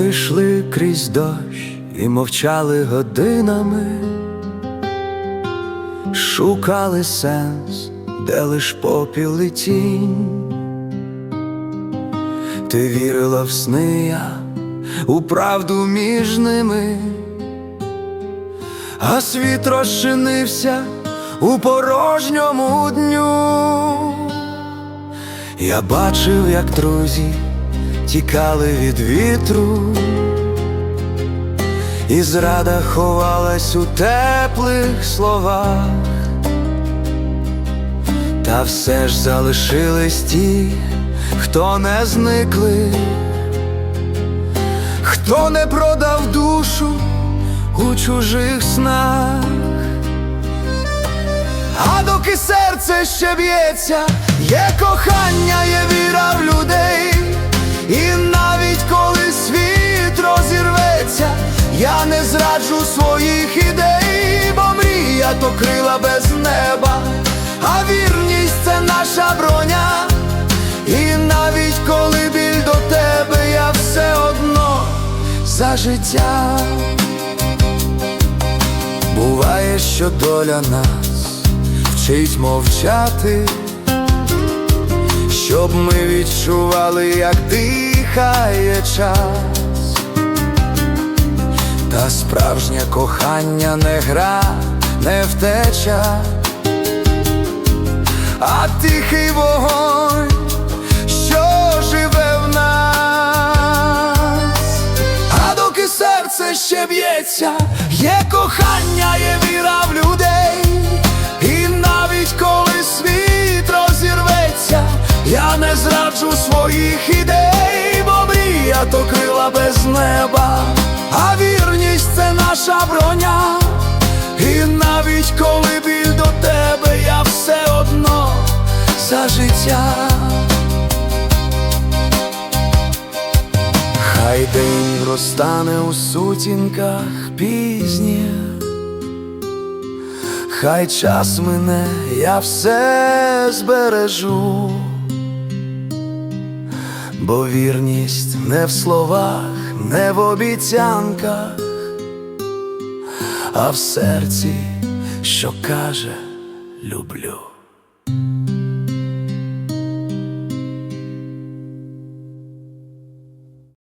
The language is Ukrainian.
йшли крізь дощ і мовчали годинами, шукали сенс, де лиш попіл і тінь. Ти вірила в сни я у правду між ними, а світ розчинився у порожньому дню. Я бачив, як друзі тікали від вітру, і зрада ховалась у теплих словах, та все ж залишились ті, хто не зникли, хто не продав душу у чужих снах. А доки серце ще б'ється, є кохання, є віра в людей, і навіть коли світ розірветься, я не зраджу своїх ідей, бо мрія то крила без неба, а вірність це наша броня. І навіть коли біль до тебе, я все одно за життя. Буває, що доля нас вчить мовчати, щоб ми відчували, як дихає час, та справжнє кохання не гра, не втеча, а тихий вогонь, серце ще б'ється, є кохання, є віра в людей, не зраджу своїх ідей, бо мрія то крила без неба, а вірність це наша броня. І навіть коли біль до тебе, я все одно за життя. Хай день розтане у сутінках пізнє, хай час мине, я все збережу, бо вірність не в словах, не в обіцянках, а в серці, що каже люблю.